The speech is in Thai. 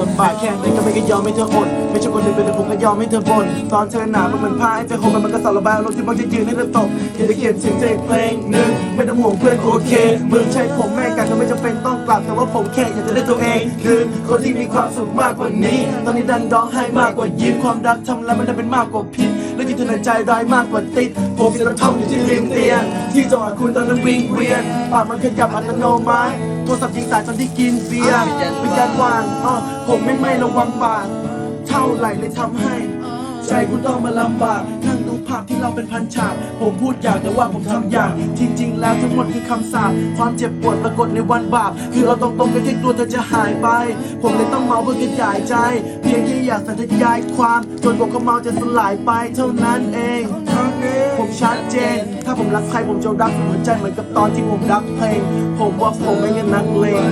ลำบากแค่ไหนก็ไม่ก็ยอมให้เธออดไม่ใช่คนหนึ่งเป็นแต่ผมก็ยอมให้เธอบ่นตอนเธอหนาวมันเหมือนผ้าให้เธอห่มมันก็สารระบายอารมที่บางจะยืนให้เธอตกอยากจะเขียนถึงเธออีกเพลงหนึ่งไม่ต้องห่วงเพื่อนโอเคมึงใช่ผมแม่กันก็ไม่จำเป็นต้องกลับแต่ว่าผมแค่อยากจะได้ตัวเองคือคนที่มีความสุขมากกว่านี้ ตอนนี้ดันร้องไห้มากกว่ายิ้มความรักทำแล้วมันได้เป็นมากกว่าพิษและที่เธอในใจร้ายมากกว่าติดผมจะท่องอยู่ที่ริมเตียง ที่จังหวัดคุณตอนนั้นวิ่งเวียนปากมันขยับอัตโนมัติโทรศัพท์ยิงสายตอนที่กินเบียร์เป็นการวางอ้อผมไม่ไม่ระวังปากเท่าไหร่เลยทำให้ ใจคุณต้องมาลำบากนั่งดูภาพที่เราเป็นพันฉาก ผมพูดอย่างแต่ว่าผมทำอย่าง จริง ๆ แล้วทั้งหมดคือคำสาปความเจ็บปวดปรากฏในวันบาป คือเราตรงๆกันแค่กลัวเธอจะหายไป ผมเลยต้องเมาเพื่อขยายใจ เพียงแค่อยากสัญยายความ จนกว่าเขาเมาจะสลายไปเท่านั้นเองผม ชัดเจน ถ้าผมรักใครผมจะรักหัวใจเหมือนกับตอนที่ผมรักเพลง ผมว่าผมไม่ใช่นักเลง